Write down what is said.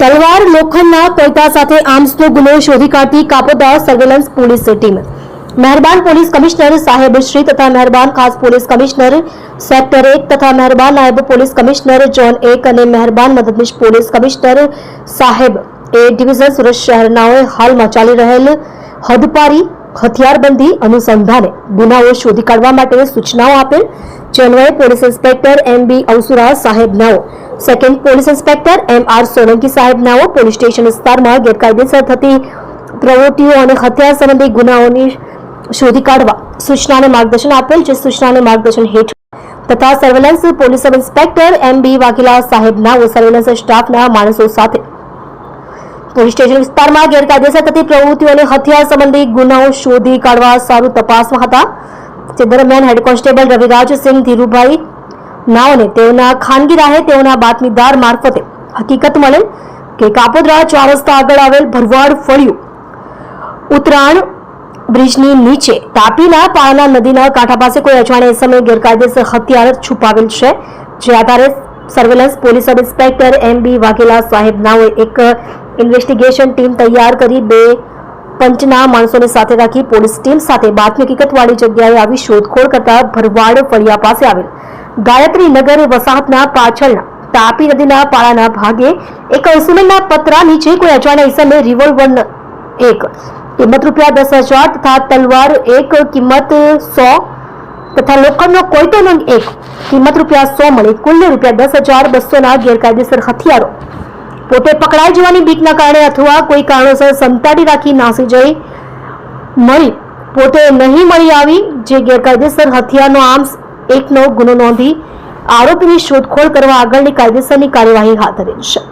તલવાર લોખંડના કોયતા સાથે આર્મ્સનો ગુનો શોધી કાઢતી કાપોદા સર્વેલન્સ પોલીસ ટીમ. મહેરબાન પોલીસ કમિશનર સાહેબ શ્રી તથા મહેરબાન ખાસ પોલીસ કમિશનર સેક્ટર એક તથા મહેરબાન નાયબ પોલીસ કમિશનર જોન એક અને મહેરબાન મદદનીશ પોલીસ કમિશનર સાહેબ. એ ડિવિઝન સુરત શહેરનાઓએ હાલમાં ચાલી રહેલ હદપારી હથિયારબંધી અનુસંધાને ગુનાઓ શોધી કાઢવા માટે સૂચનાઓ આપેલ જે પોલીસ ઇન્સ્પેક્ટર એમ બી અવસુરા સાહેબ નાઓ second police inspector M R Solanki સાહેબ નાઓ પોલીસ સ્ટેશન વિસ્તારમાં ગેરકાયદેસર થતી પ્રવૃત્તિઓ અને હથિયાર સંબંધી ગુનાઓની શોધી કાઢવા સૂચનાને માર્ગદર્શન આપેલ, જે સૂચનાને માર્ગદર્શન હેઠળ તથા surveillance police sub inspector M B Vaghela સાહેબ નાઓ સર્વેલન્સ સ્ટાફના માણસો સાથે પોલીસ સ્ટેશન વિસ્તારમાં ગેરકાયદેસર થતી પ્રવૃત્તિઓ અને હથિયાર સંબંધી ગુનાઓ શોધી કાઢવા સારું તપાસમાં હતા. જે દરમિયાન હેડ કોન્સ્ટેબલ રવિરાજસિંહ ધીરુભાઈ નાઓને તેઓના ખાનગી રાહે તેઓના બાતમીદાર મારફતે હકીકત મળેલ કે કાપોદ્રા ચાર રસ્તા આગળ આવેલ ભરવાડ ફળિયું ઉત્તરાયણ બ્રિજની નીચે તાપીના પાળના નદીના કાંઠા પાસે કોઈ અજાણ્યા સમયે ગેરકાયદેસર હથિયાર છુપાવેલ છે. જે આધારે surveillance police sub inspector M B Vaghela સાહેબ નાઓએ એક ઇન્વેસ્ટિગેશન ટીમ તૈયાર કરી બે પંચના માણસોને સાથે રાખી પોલીસ ટીમ સાથે બાતમી હકીકતવાળી જગ્યાએ આવી શોધખોળ કરતા ભરવાડ ફળિયા પાસે આવેલ ગાયત્રી નગર વસાહતના પાછળના તાપી નદીના પાળાના ભાગે એક સિમેન્ટના પતરા નીચે કોઈ અજાણ્યા ઇસમે રિવોલ્વર એક કિંમત રૂપિયા દસ હજાર તથા તલવાર એક કિંમત સો તથા લોખંડનો કોઈટો નંગ એક કિંમત રૂપિયા સો મળી કુલ રૂપિયા દસ હજાર બસોના ગેરકાયદેસર હથિયારો પોતે પકડાઈ જવાની બીકના કારણે અથવા કોઈ કારણોસર સંતાડી રાખી નાસી જઈ મળી. પોતે નહીં મળી આવી, જે ગેરકાયદેસર હથિયારનો આર્મ્સ, એકનો ગુનો નોંધી આરોપીની શોધખોળ કરવા આગળની કાયદેસરની કાર્યવાહી હાથ ધરી છે.